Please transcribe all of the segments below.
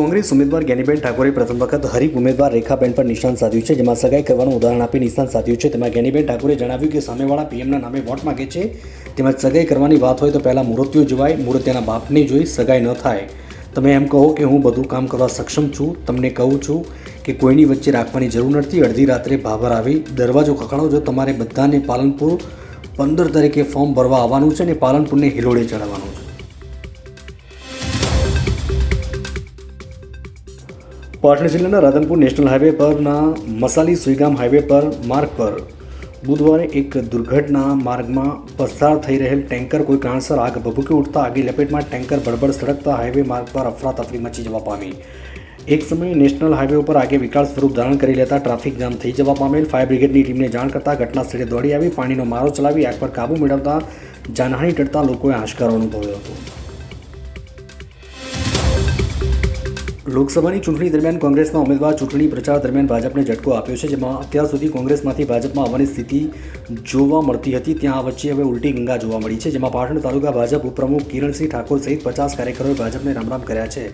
કોંગ્રેસ ઉમેદવાર જ્ઞાનીબેન ઠાકોરે પ્રથમ વખત હરીફ ઉમેદવાર રેખાબેન પર નિશાન સાધ્યું છે, જેમાં સગાઈ કરવાનું ઉદાહરણ આપી નિશાન સાધ્યું છે. તેમાં જ્ઞાનીબેન ઠાકોરે જણાવ્યું કે સામેવાળા પીએમના નામે વોટ માગે છે, તેમજ સગાઈ કરવાની વાત હોય તો પહેલાં મૂર્તિઓ જોવાય, મૂર્તિના બાપને જોઈ સગાઈ ન થાય. તમે એમ કહો કે હું બધું કામ કરવા સક્ષમ છું, તમને કહું છું કે કોઈની વચ્ચે રાખવાની જરૂર નથી. અડધી રાત્રે ભાભર આવી, દરવાજો ખખડાવજો તમારે બધાને પાલનપુર પંદર તારીખે ફોર્મ ભરવા આવવાનું છે અને પાલનપુરને હિલોડે ચડાવવાનું. પાટણ જિલ્લાના રાધનપુર નેશનલ હાઈવે પરના મસાલી સુઈગામ હાઈવે પર માર્ગ પર બુધવારે એક દુર્ઘટના માર્ગમાં પસાર થઈ રહેલ ટેન્કર કોઈ કારણસર આગ ભભૂકી ઉઠતા આગી લપેટમાં ટેન્કર બળબડ સળગતા હાઈવે માર્ગ પર અફરાતફરી મચી જવા પામી. એક સમયે નેશનલ હાઈવે ઉપર આગે વિકરાળ સ્વરૂપ ધારણ કરી લેતા ટ્રાફિક જામ થઈ જવા પામેલ. ફાયર બ્રિગેડની ટીમને જાણ કરતા ઘટના સ્થળે દોડી આવી, પાણીનો મારો ચલાવી આગ પર કાબૂ મેળવતા જાનહાની ટળતા લોકોએ હાશકારો અનુભવ્યો હતો. લોકસભાની ચૂંટણી દરમિયાન કોંગ્રેસના ઉમેદવાર ચૂંટણી પ્રચાર દરમિયાન ભાજપને ઝટકો આપ્યો છે, જેમાં અત્યાર સુધી કોંગ્રેસમાંથી ભાજપમાં આવવાની સ્થિતિ જોવા મળતી હતી. ત્યાં વચ્ચે હવે ઉલટી ગંગા જોવા મળી છે, જેમાં પાટણ તાલુકા ભાજપ ઉપપ્રમુખ કિરણસિંહ ઠાકોર સહિત પચાસ કાર્યકરોએ ભાજપને રામરામ કર્યા છે.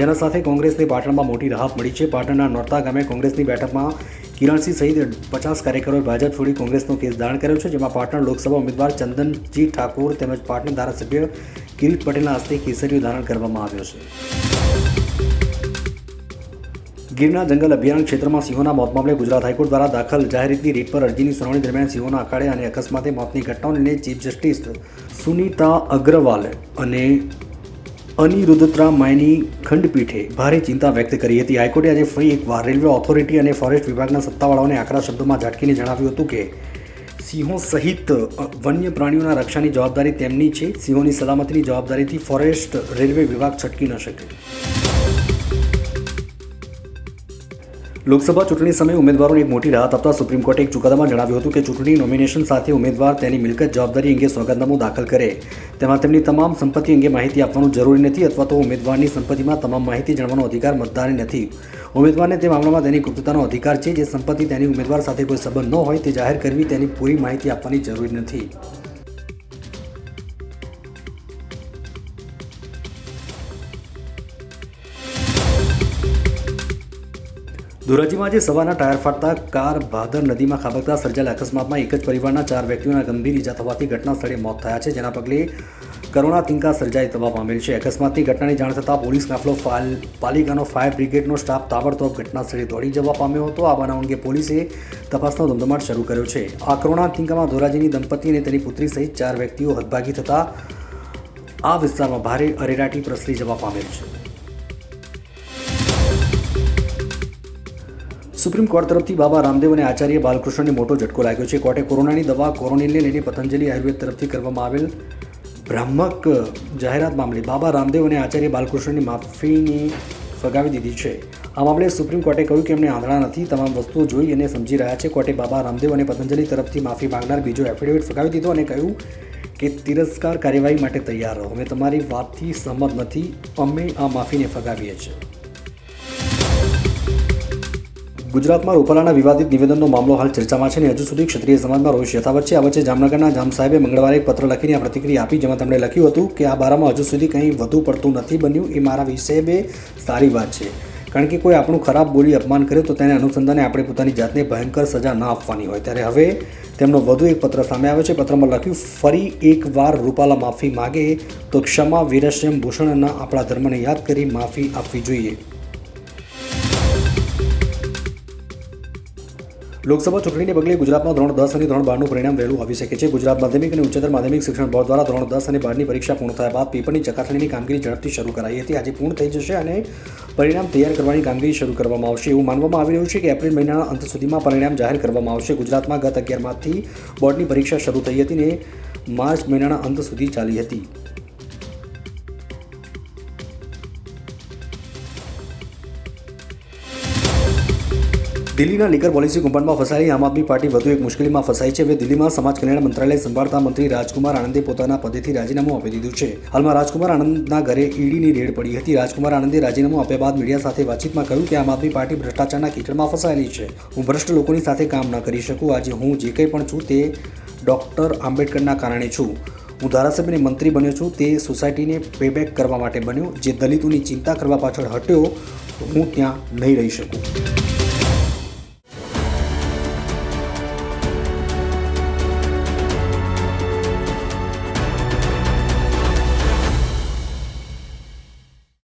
જેના સાથે કોંગ્રેસને પાટણમાં મોટી રાહત મળી છે. પાટણના નોરતા ગામે કોંગ્રેસની બેઠકમાં કિરણસિંહ સહિત પચાસ કાર્યકરોએ ભાજપ છોડી કોંગ્રેસનો કેસ દાણ કર્યો છે, જેમાં પાટણ લોકસભા ઉમેદવાર ચંદનજી ઠાકોર તેમજ પાટણ ધારાસભ્ય કિરીટ પટેલના હસ્તે કેસરીઓ ધારણ કરવામાં આવ્યો છે. ગીરના જંગલ અભિયાન ક્ષેત્રમાં સિંહોના મોત મામલે ગુજરાત હાઈકોર્ટ દ્વારા દાખલ જાહેરહિતની રીટ પર અરજીની સુનાવણી દરમિયાન સિંહોના અખાડે અને અકસ્માતે મોતની ઘટનાઓને લઈને ચીફ જસ્ટિસ સુનીતા અગ્રવાલ અને અનિરુદ્ધત્રા માયની ખંડપીઠે ભારે ચિંતા વ્યક્ત કરી હતી. હાઈકોર્ટે આજે ફરી એકવાર રેલવે ઓથોરિટી અને ફોરેસ્ટ વિભાગના સત્તાવાળાઓને આકરા શબ્દોમાં ઝાટકીને જણાવ્યું હતું કે સિંહો સહિત વન્ય પ્રાણીઓના રક્ષાની જવાબદારી તેમની છે. સિંહોની સલામતીની જવાબદારીથી ફોરેસ્ટ રેલવે વિભાગ છટકી ન શકે. લોકસભા ચૂંટણી સમયે ઉમેદવારોને એક મોટી રાહત આપતા સુપ્રીમ કોર્ટે એક ચુકાદામાં જણાવ્યું હતું કે ચૂંટણી નોમિનેશન સાથે ઉમેદવાર તેની મિલકત જવાબદારી અંગે સોગંદનામું દાખલ કરે. તેમાં તેમની તમામ સંપત્તિ અંગે માહિતી આપવાનું જરૂરી નથી અથવા તો ઉમેદવારની સંપત્તિમાં તમામ માહિતી જાણવાનો અધિકાર મતદારને નથી. ઉમેદવારને તે મામલામાં તેની ગુપ્તતાનો અધિકાર છે. જે સંપત્તિ તેની ઉમેદવાર સાથે કોઈ સંબંધ ન હોય તે જાહેર કરવી તેની પૂરી માહિતી આપવાની જરૂરી નથી. ધોરાજીમાં આજે સવારના ટાયર ફાટતા કાર ભાદર નદીમાં ખાબકતા સર્જાયેલા અકસ્માતમાં એક જ પરિવારના ચાર વ્યક્તિઓના ગંભીર ઇજા થવાથી ઘટના સ્થળે મોત થયા છે, જેના પગલે કરુણા તિંકા સર્જાઈ થવા પામેલ છે. અકસ્માતની ઘટનાની જાણ થતાં પોલીસ કાફલો ફાલ, પાલિકાનો ફાયર બ્રિગેડનો સ્ટાફ તાબડતોબ ઘટના સ્થળે દોડી જવા પામ્યો હતો. આ બનાવ અંગે પોલીસે તપાસનો ધમધમાટ શરૂ કર્યો છે. આ કરુણા તિંકામાં ધોરાજીની દંપતી અને તેની પુત્રી સહિત ચાર વ્યક્તિઓ હદભાગી થતાં આ વિસ્તારમાં ભારે અરેરાટી પ્રસરી જવા પામેલ છે. સુપ્રીમ કોર્ટ તરફથી બાબા રામદેવ અને આચાર્ય બાલકૃષ્ણને મોટો ઝટકો લાગ્યો છે. કોર્ટે કોરોનાની દવા કોરોનિલને લઈને પતંજલિ આયુર્વેદ તરફથી કરવામાં આવેલ ભ્રામક જાહેરાત મામલે બાબા રામદેવ અને આચાર્ય બાલકૃષ્ણની માફીની ફગાવી દીધી છે. આ મામલે સુપ્રીમ કોર્ટે કહ્યું કે એમને આંધળા નથી, તમામ વસ્તુઓ જોઈ અને સમજી રહ્યા છે. કોર્ટે બાબા રામદેવ અને પતંજલિ તરફથી માફી માંગનાર બીજો એફિડેવિટ ફગાવી દીધો અને કહ્યું કે તિરસ્કાર કાર્યવાહી માટે તૈયાર રહો. અમે તમારી વાતથી સહમત નથી. અમે આ માફીને ફગાવીએ છીએ. ગુજરાતમાં રૂપાલાના વિવાદિત નિવેદનનો મામલો હાલ ચર્ચામાં છે અને હજુ સુધી ક્ષત્રિય સમાજમાં રોષ યથાવત છે. આ વચ્ચે જામનગરના જામ સાહેબે મંગળવારે એક પત્ર લખીને આ પ્રતિક્રિયા આપી, જેમાં તેમણે લખ્યું હતું કે આ બારામાં હજુ સુધી કંઈ વધુ પડતું નથી બન્યું. એ મારા વિષયે સારી વાત છે. કારણ કે કોઈ આપણું ખરાબ બોલી અપમાન કરે તો તેને અનુસંધાને આપણે પોતાની જાતને ભયંકર સજા ન આપવાની હોય. ત્યારે હવે તેમનો વધુ એક પત્ર સામે આવ્યો છે. પત્રમાં લખ્યું, ફરી એકવાર રૂપાલા માફી માગે તો ક્ષમા વીરશ્યમ ભૂષણના આપણા ધર્મને યાદ કરી માફી આપવી જોઈએ. લોકસભા ચૂંટણીને પગલે ગુજરાતમાં ધોરણ દસ અને ધોરણ બારનું પરિણામ વહેલું આવી શકે છે. ગુજરાત માધ્યમિક અને ઉચ્ચતર માધ્યમિક શિક્ષણ બોર્ડ દ્વારા ધોરણ દસ અને બારની પરીક્ષા પૂર્ણ થયા બાદ પેપરની ચકાસણીની કામગીરી ઝડપથી શરૂ કરાઈ હતી. આજે પૂર્ણ થઈ જશે અને પરિણામ તૈયાર કરવાની કામગીરી શરૂ કરવામાં આવશે. એવું માનવામાં આવી રહ્યું છે કે એપ્રિલ મહિનાના અંત સુધીમાં પરિણામ જાહેર કરવામાં આવશે. ગુજરાતમાં ગત અગિયારમાંથી બોર્ડની પરીક્ષા શરૂ થઈ હતી અને માર્ચ મહિનાના અંત સુધી ચાલી હતી. દિલ્હીના લીગર પોલિસી કૌભાંડમાં ફસાયેલી આમ આદમી પાર્ટી વધુ એક મુશ્કેલીમાં ફસાઈ છે. હવે દિલ્હીમાં સમાજ કલ્યાણ મંત્રાલય સંભાળતા મંત્રી રાજકુમાર આનંદે પોતાના પદેથી રાજીનામું આપી દીધું છે. હાલમાં રાજકુમાર આનંદના ઘરે ઈડીની રેડ પડી હતી. રાજકુમાર આનંદે રાજીનામું આપ્યા બાદ મીડિયા સાથે વાતચીતમાં કહ્યું કે આમ આદમી પાર્ટી ભ્રષ્ટાચારના કીચડમાં ફસાયેલી છે. હું ભ્રષ્ટ લોકોની સાથે કામ ન કરી શકું. આજે હું જે કંઈ પણ છું તે ડૉક્ટર આંબેડકરના કારણે છું. હું ધારાસભ્યને મંત્રી બન્યો છું. તે સોસાયટીને પેબેક કરવા માટે બન્યો. જે દલિતોની ચિંતા કરવા પાછળ હટ્યો, હું ત્યાં નહીં રહી શકું.